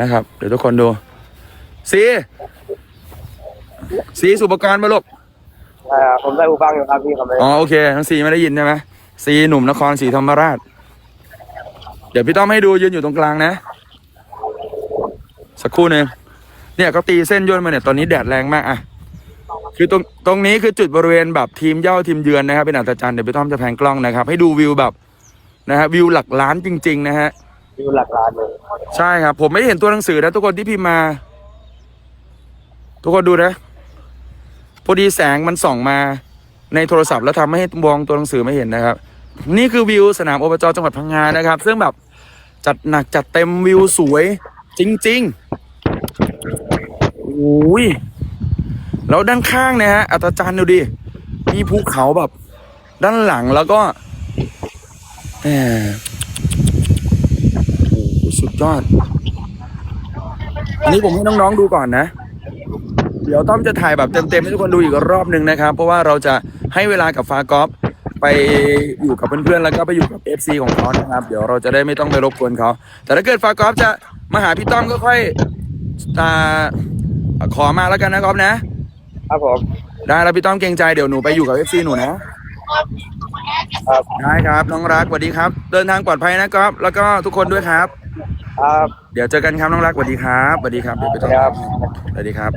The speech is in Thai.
นะครับ เดี๋ยวทุกคนดูสีสีสุปกรณ์มาลูกอ่าผมได้หูฟังอยู่ครับพี่คำเลยอ๋อโอเคทั้งสีไม่ได้ยินใช่ไหมสีหนุ่มนครศรีธรรมราช เดี๋ยวพี่ต้อมให้ดูยืนอยู่ตรงกลางนะ สักครู่หนึ่งเนี่ยก็ตีเส้นย่นมาเนี่ยตอนนี้แดดแรงมากอะคือตรงตรงนี้คือจุดบริเวณแบบทีมเย่าทีมเยือนนะครับเป็นอัศจรรย์เดี๋ยวพี่ต้อมจะแพนกล้องนะครับ ให้ดูวิวแบบนะฮะวิวหลักล้านจริง ๆ นะฮะ อยู่หลักล้านเลยใช่ครับ ผมไม่เห็นตัวหนังสือนะทุกคนที่พิมพ์มา ทุกคนดูนะพอดีแสงมันส่องมาในโทรศัพท์แล้วทำให้มองตัวหนังสือไม่เห็นนะครับ นี่คือวิวสนามอบจจังหวัดพังงานะครับ ซึ่งแบบจัดหนักจัดเต็มวิวสวย จริงๆโอ้ยแล้วด้านข้างนะฮะอัศจรรย์ดูดิมีภูเขาแบบ ด้านหลังแล้วก็แหมโอ้โห สุดยอด อันนี้ผมให้น้องๆดูก่อนนะ เดี๋ยวต้อมจะถ่ายแบบเต็มๆให้ทุกคนดูอีกรอบหนึ่งนะครับ เพราะว่าเราจะให้เวลากับฟากอฟไปอยู่กับเพื่อนๆแล้วก็ไปอยู่กับ FC ของเขานะครับ เดี๋ยวเราจะได้ไม่ต้องไปรบกวนเขาแต่ถ้าเกิดฟากอฟจะมาหาพี่ต้อมก็ค่อยอ่าขอมาแล้วกันนะครับนะ ครับผมได้แล้วพี่ต้อมเกรงใจเดี๋ยวหนูไปอยู่กับ FC หนูนะครับได้ครับน้องรักสวัสดีครับ เดินทางปลอดภัยนะครับ แล้วก็ทุกคนด้วยครับ ครับเดี๋ยวเจอกันครับน้องรักสวัสดีครับสวัสดีครับเดี๋ยวไปต่อครับสวัสดีครับ